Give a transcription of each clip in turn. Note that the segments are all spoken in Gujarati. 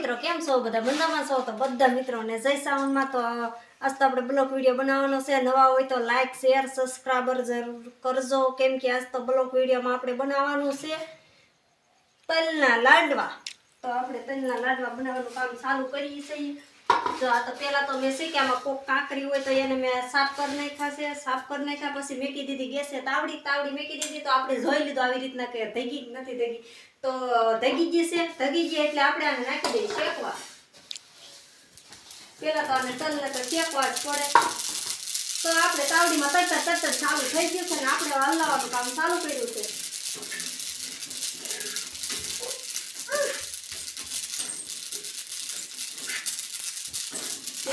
મિત્રો, કેમ છો બધા? બંધામાં છો? તો બધા મિત્રોને જય સાવનમાં તો આજ તો આપણે બ્લોક વીડિયો બનાવવાનો છે. નવા હોય તો લાઈક શેર સબસ્ક્રાઈબર જરૂર કરજો. કેમ કે આજ તો બ્લોક વિડીયોમાં આપણે બનાવવાનું છે તલના લાડવા. તો આપણે તલના લાડવા બનાવવાનું કામ ચાલુ કરીએ છીએ. જો આ તો પહેલા તો મેં શીખ્યામાં કોક કાંકરી હોય તો એને મેં સાફ કરી નાખ્યા છે. સાફ કરી નાખ્યા પછી મેકી દીધી ગેસે તાવડી તાવડી મેકી દીધી તો આપણે જોઈ લીધું આવી રીતના કે ધગી નથી ધગી. તો ધગી ગઈ છે, ધગી ગઈ એટલે આપણે આને નાખી દઈએ શેકવા. પેલા તો આને તલને તો શેકવા જ પડે. તો આપણે તાવડીમાં તરત તરત ચાલુ થઈ ગયું છે ને આપણે હલાવવાનું કામ ચાલુ કર્યું છે.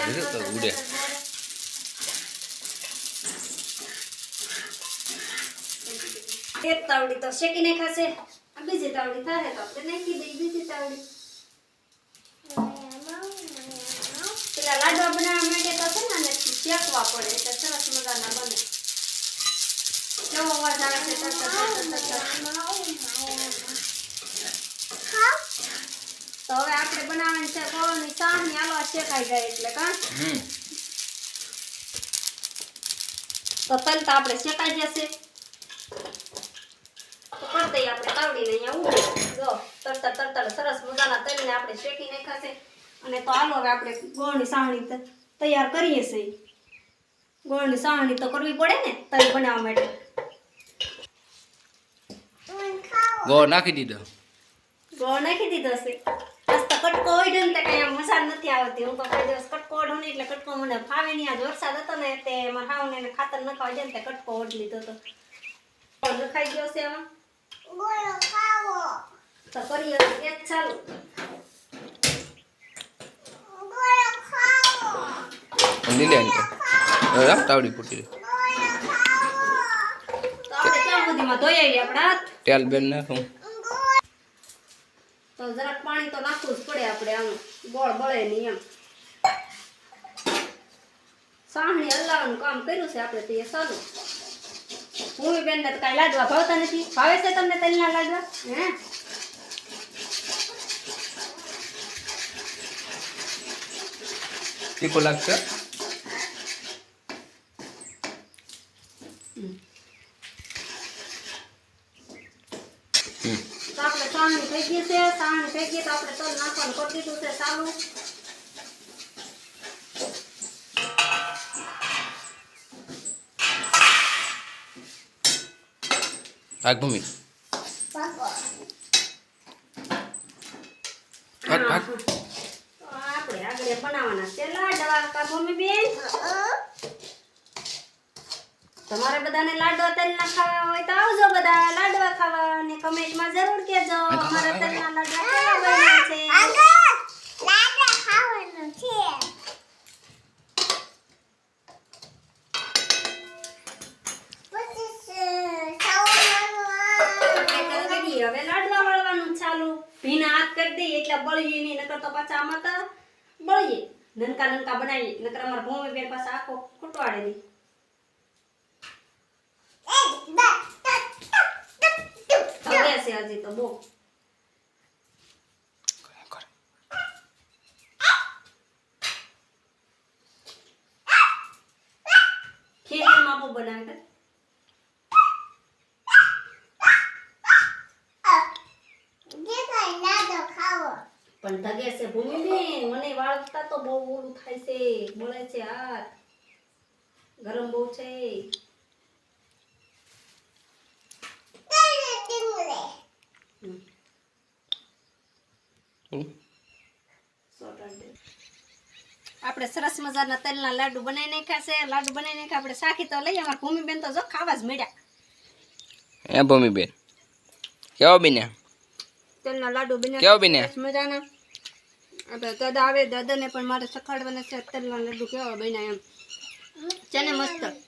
તો ઉડે. એક તાવડી તો શેકી નાખાશે આ બીજી તાવડી થાય તો આપણે નાખી દઈએ બીજી તાવડી પેલા લાડવા બનાવવા માટે તો છે ને શેકવા પડે એટલે સરસ મજાના બને કેવો અવાજ આવે છે તરત જ, તરત જ, તરત જ. તો હવે આપણે બનાવવાની છે ગોળની સાહની આલો શેકાઈ જાય એટલે કા? તો તલ તો આપણે શેકાઈ જશે. તો આપણે તાવડીને અહીંયા ઉડે. જો તરતર તરતર સરસ મજાના તલને આપણે શેકી નાખાશે અને તો હાલો હવે આપણે ગોળની સાવણી તૈયાર કરીએ છીએ. ગોળની સાવણી તો કરવી પડે ને તલ બનાવવા માટે. ગોળ નાખી દીધો. ગોળ નાખી દીધો છે. ઓઢ્યો ને તે કઈ મજા નથી આવતી. હું તો કોઈ દિવસ કટકો ઓઢું એટલે કટકો મને ફાવે નહીં. આજ વરસાદ હતો ને તે મારા હાવ ને ખાતર નખાવા જાય ને તે કટકો ઓઢ લીધો તો. ગોળ નખાઈ ગયો છે આમાં? તો કરીએ તો ચાલુ. લીલે રાખ તાવડી તો આપણે ત્યાં સુધીમાં ધોઈ આપણા તેલ બેલ નાખું. તો જરાક પાણી તો નાખવું જ પડે આપણે આમ. ગોળ બળે નહીં એમ. સાહણી હલાવવાનું કામ કર્યું છે આપણે તો સારું. હું બેન ને કાંઈ લાડવા ભાવતા નથી. ભાવે છે તમને તલના લાડવા? હે? તીખું લાગશે? તો આપણે સાહણી થઈ ગઈ છે સાહણી થઈ ગઈ તો આપણે તલ નાખવાનું કરી દીધું છે ચાલુ. ભાગ ભૂમિ આપણે આગળ બનાવવાના છે. લાડવા કા ભૂમિ બેન. તમારે બધાને લાડવા તલના ખાવા હોય તો આવજો બધા. લાડવા ખાવા અને કમેન્ટમાં જરૂર કહેજો. અમારા તલના લાડવા કેવા બન્યા છે. હવે લાડવા વળવાનું ચાલુ. ભીના હાથ કરી દઈએ એટલે બળીએ નહીં નકર તો પાછા આમાં તો બળીએ. નનકા નનકા બનાવીએ નકર અમારા ભૂમિ બેન પાસે આખો ખૂટવાડે નહીં હવે છે હજી તો બહુ બનાવે. પણ ધગે છે ભૂમિબેન મને વાળતા તો બહુ ઓલું થાય છે બોલે છે હાથ ગરમ બહુ છે આપણે સરસ મજાના તલના લાડુ બનાવી નાખ્યા છે. લાડુ બનાવી નાખ્યા આપણે સાખી તો લઈએ અમારા ભૂમિબેન તો જો ખાવા જ મળ્યા. એ ભૂમિબેન? કેવો બન્યા? તલના લાડુ બન્યા કેવો બન્યા? સરસ મજાના. આપણે દાદા આવે દાદાને પણ મારે સખાડવાના છે તલના લાડુ કેવા બન્યા એમ. છે ને મસ્ત.